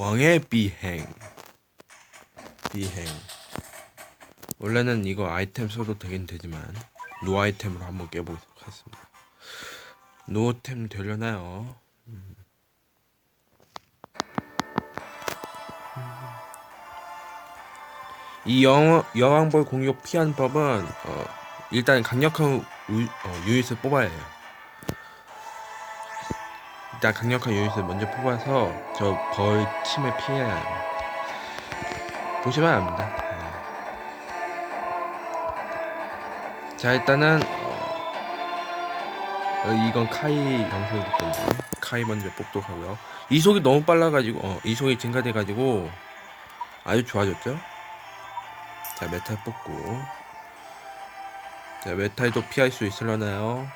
왕의 비행 비행 원래는 이거 아이템 써도 되긴 되지만 노 아이템으로 한번 깨보도록 하겠습니다 노템 되려나요? 음. 이 여, 여왕벌 공격 피한 법은 어, 일단 강력한 우, 어, 유닛을 뽑아야 해요 일단 강력한 유닛을 먼저 뽑아서 저 벌 침을 피해야 해요. 보시면 압니다. 네. 자 일단은 어, 어, 이건 카이 영상이기 때문에 카이 먼저 뽑도록 하고요. 이속이 너무 빨라가지고 어, 이속이 증가돼가지고 아주 좋아졌죠. 자 메탈 뽑고 자 메탈도 피할 수 있으려나요?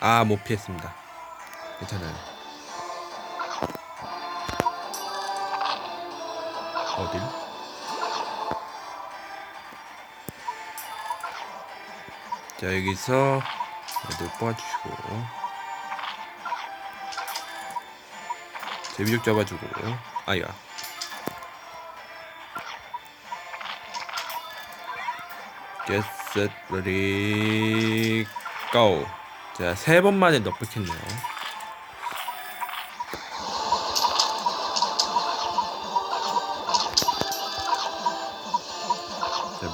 아 못 피했습니다. 괜찮아요. 어딜? 자 여기서 애들 뽑아주시고. 제비족 잡아주고. 아야 get set ready go. 자 세 번 만에 넉백했네요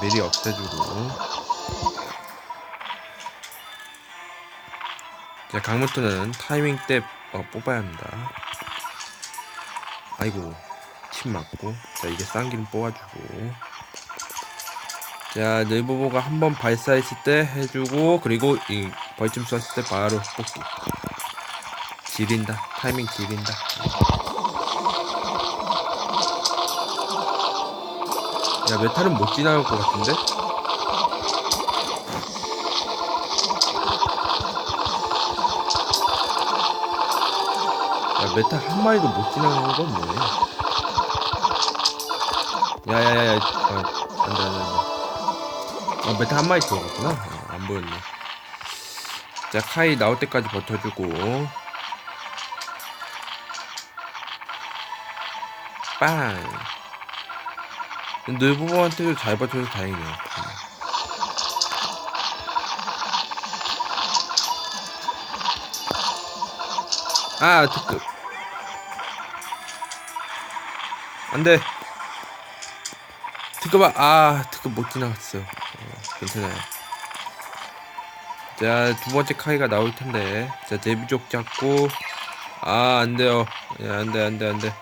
미리 없애주고. 자 강무트는 타이밍 때 어, 뽑아야 합니다. 아이고 침 맞고. 자 이제 쌍기름 뽑아주고. 자 늘보보가 한 번 발사했을 때 해주고 그리고 이 벌침 쐈을 때 바로 뽑기. 지린다. 타이밍 지린다 야 메탈은 못 지나갈 것 같은데? 야 메탈 한 마리도 못 지나가는 건 뭐야? 야야야야 아, 안돼 안돼 안돼. 아 메탈 한 마리 들어갔구나? 어, 안 보였네. 자 카이 나올 때까지 버텨주고. 빵 늘보보한테도 잘 버텨서 다행이네요. 음. 아 특급 안 돼. 특급아 아 특급 못 지나갔어요. 어, 괜찮아요. 자 두 번째 카이가 나올 텐데. 자 데뷔족 잡고. 아 안 돼요. 야, 안 돼 안 돼 안 돼.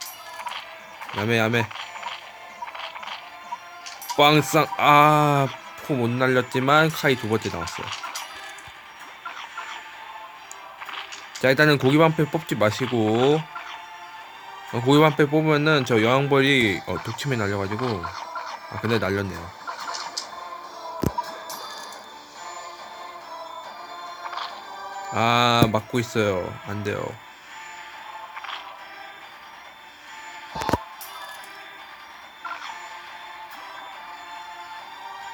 야매 야매 빵쌍 아포 못 날렸지만 카이 두 번째 나왔어요. 자 일단은 고기 반패 뽑지 마시고 어, 고기 반패 뽑으면은 저 여왕벌이 어, 독침에 날려가지고 아 근데 날렸네요. 아 맞고 있어요. 안돼요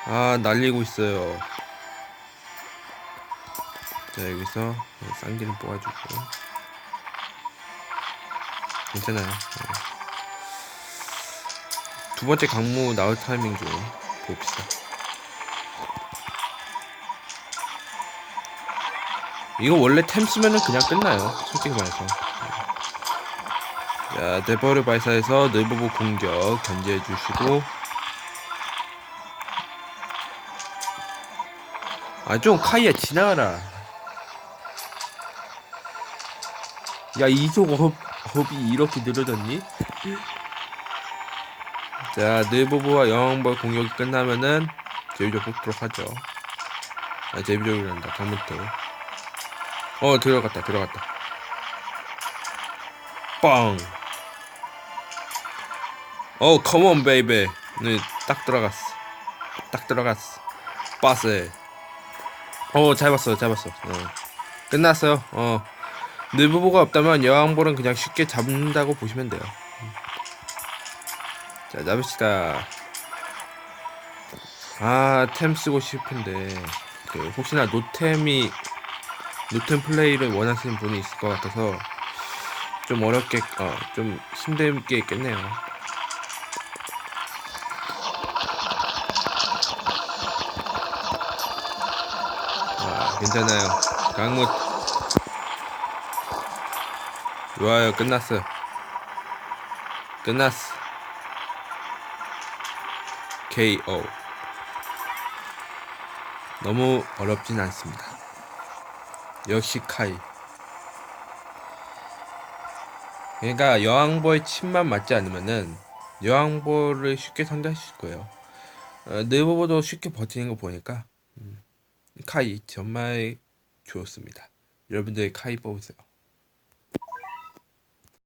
아 날리고 있어요. 자 여기서 쌍기름 뽑아주고. 괜찮아요. 네. 두 번째 강무 나올 타이밍 좀 봅시다. 이거 원래 템 쓰면은 그냥 끝나요 솔직히 말해서. 자 데버를 발사해서 늘보보 공격 견제해 주시고 아 좀 카이야 지나가라 야 이속 업, 업이 이렇게 늘어졌니? 자 늘보보와 여왕벌 공격이 끝나면은 제비족 뽑도록 하죠 아 제비족이란다 강무토 어 들어갔다 들어갔다 빵 어, 컴온 베이베. 네, 딱 들어갔어. 딱 들어갔어. 빠세. 어, 잘 봤어, 잘 봤어. 어. 끝났어요. 어. 늘부부가 없다면 여왕볼은 그냥 쉽게 잡는다고 보시면 돼요. 자, 잡읍시다. 아, 템 쓰고 싶은데 그 혹시나 노템이 노템 플레이를 원하시는 분이 있을 것 같아서 좀 어렵게 어 좀 힘들게 했겠네요. 괜찮아요. 강무 좋아요. 끝났어. 끝났어. KO. 너무 어렵진 않습니다. 역시 카이. 그러니까 여왕벌 침만 맞지 않으면은 여왕벌을 쉽게 있을 거예요. 어, 네이버보다 쉽게 버티는 거 보니까 음, 카이 정말 좋습니다. 여러분들 카이 뽑으세요.